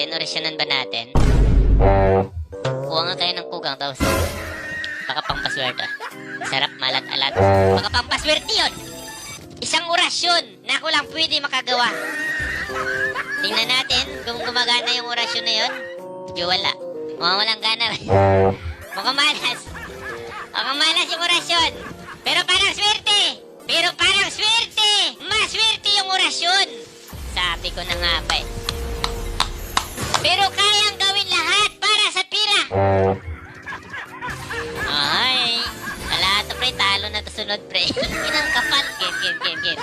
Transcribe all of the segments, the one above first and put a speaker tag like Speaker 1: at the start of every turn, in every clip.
Speaker 1: natin? Orasyonan ba natin? Kuha nga kayo ng kugang tapos baka pang paswerte. Sarap malat alat. Baka pang paswerte yun. Isang orasyon na ako lang pwede makagawa. Tingnan natin kung gumagana yung orasyon na yun. Di wala. Mukhang walang gana. Mukhang malas. Mukhang malas yung orasyon. Pero parang swerte. Pero parang swerte. Maswerte yung orasyon. Sabi ko na nga ba eh. Sunod pre. Inang kapal. Game, game, game, game.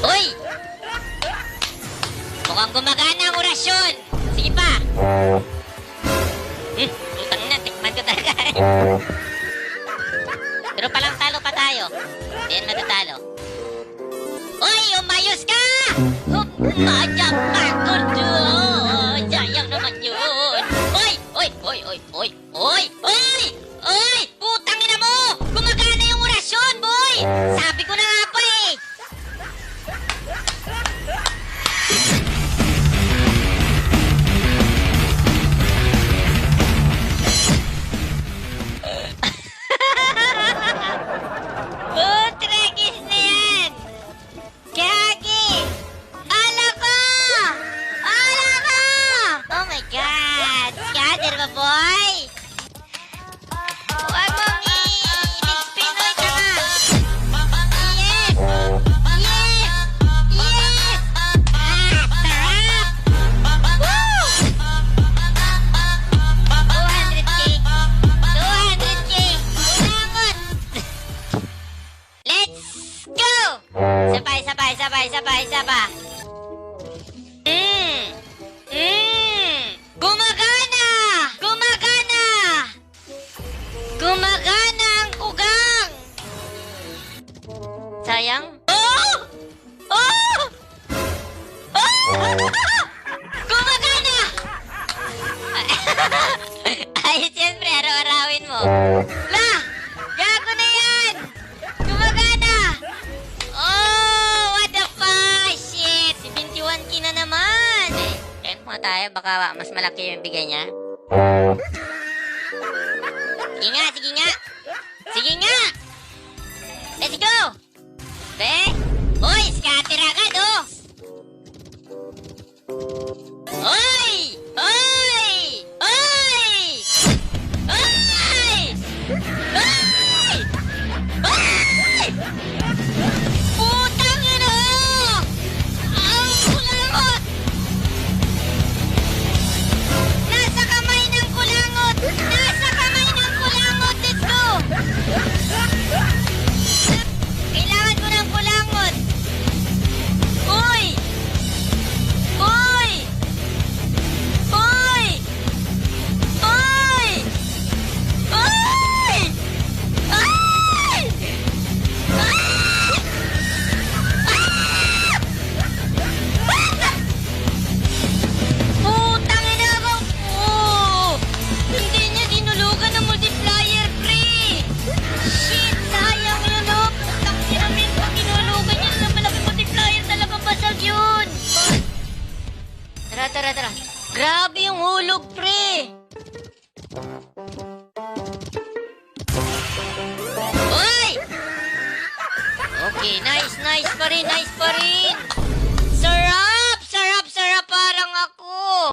Speaker 1: Uy! Mukhang gumagana ang orasyon. Sige pa. Hmm, putang na, tikman ko talaga. Pero palang talo pa tayo. Hindi yan matatalo. Uy, umayos ka! Umayos ka, kurdo! Sayang naman yun. Uy, uy, uy, uy, uy! Go! Sabay, sabay, sabay, sabay, sabay. Mm! Mm! Gumagana! Gumagana! Gumagana ang kugang! Sayang? Oh! Oh! Oh! Tayo, baka mas malaki yung bigay niya. Sige nga, sige nga! Sige nga! Tara, tara! Grabe yung hulog, pre! Uy! Okay, nice, nice pa rin, nice pa rin!